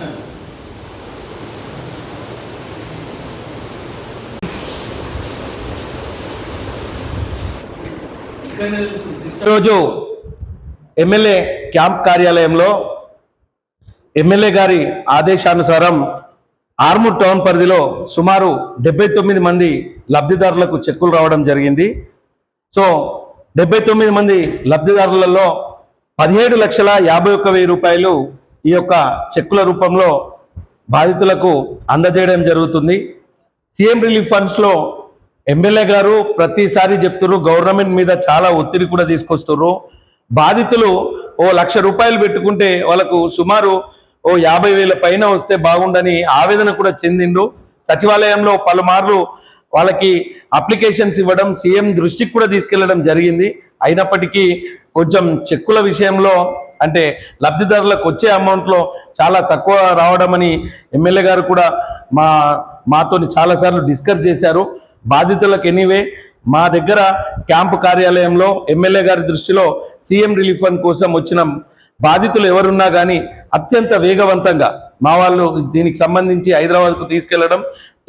ఇస్తాను. ఈరోజు MLA camp కార్యాలయంలో ఎమ్మెల్యే గారి ఆదేశానుసారం ఆర్మూర్ టౌన్ పరిధిలో సుమారు డెబ్బై తొమ్మిది మంది లబ్ధిదారులకు చెక్కులు రావడం జరిగింది. సో డెబ్బై తొమ్మిది మంది లబ్ధిదారులలో పదిహేడు లక్షల యాభై ఒక్క వెయ్యి రూపాయలు ఈ యొక్క చెక్కుల రూపంలో బాధితులకు అందజేయడం జరుగుతుంది. సీఎం రిలీఫ్ ఫండ్స్లో ఎమ్మెల్యే గారు ప్రతిసారి చెప్తున్నారు గవర్నమెంట్ మీద చాలా ఒత్తిడి కూడా తీసుకొస్తున్నారు బాధితులు ఓ లక్ష రూపాయలు పెట్టుకుంటే వాళ్ళకు సుమారు ఓ యాభై వేల పైన వస్తే బాగుండని ఆవేదన కూడా చెందిండు సచివాలయంలో పలుమార్లు వాళ్ళకి అప్లికేషన్స్ ఇవ్వడం సీఎం దృష్టికి కూడా తీసుకెళ్ళడం జరిగింది. అయినప్పటికీ కొంచెం చెక్కుల విషయంలో అంటే లబ్ధిదారులకు వచ్చే అమౌంట్లో చాలా తక్కువ రావడం అని ఎమ్మెల్యే గారు కూడా మా మాతోని చాలాసార్లు డిస్కస్ చేశారు. బాధితులకు ఎనీవే మా దగ్గర క్యాంపు కార్యాలయంలో ఎమ్మెల్యే గారి దృష్టిలో సీఎం రిలీఫ్ ఫండ్ కోసం వచ్చిన బాధితులు ఎవరున్నా కానీ అత్యంత వేగవంతంగా మా వాళ్ళు దీనికి సంబంధించి హైదరాబాద్కు తీసుకెళ్ళడం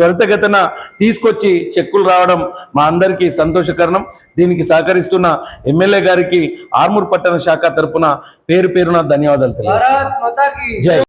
త్వరితగతిన తీసుకొచ్చి చెక్కులు రావడం మా అందరికీ సంతోషకరణం. దీనికి సహకరిస్తున్న ఎమ్మెల్యే గారికి ఆర్మూర్ పట్టణ శాఖ తరపున పేరు పేరున ధన్యవాదాలు జై.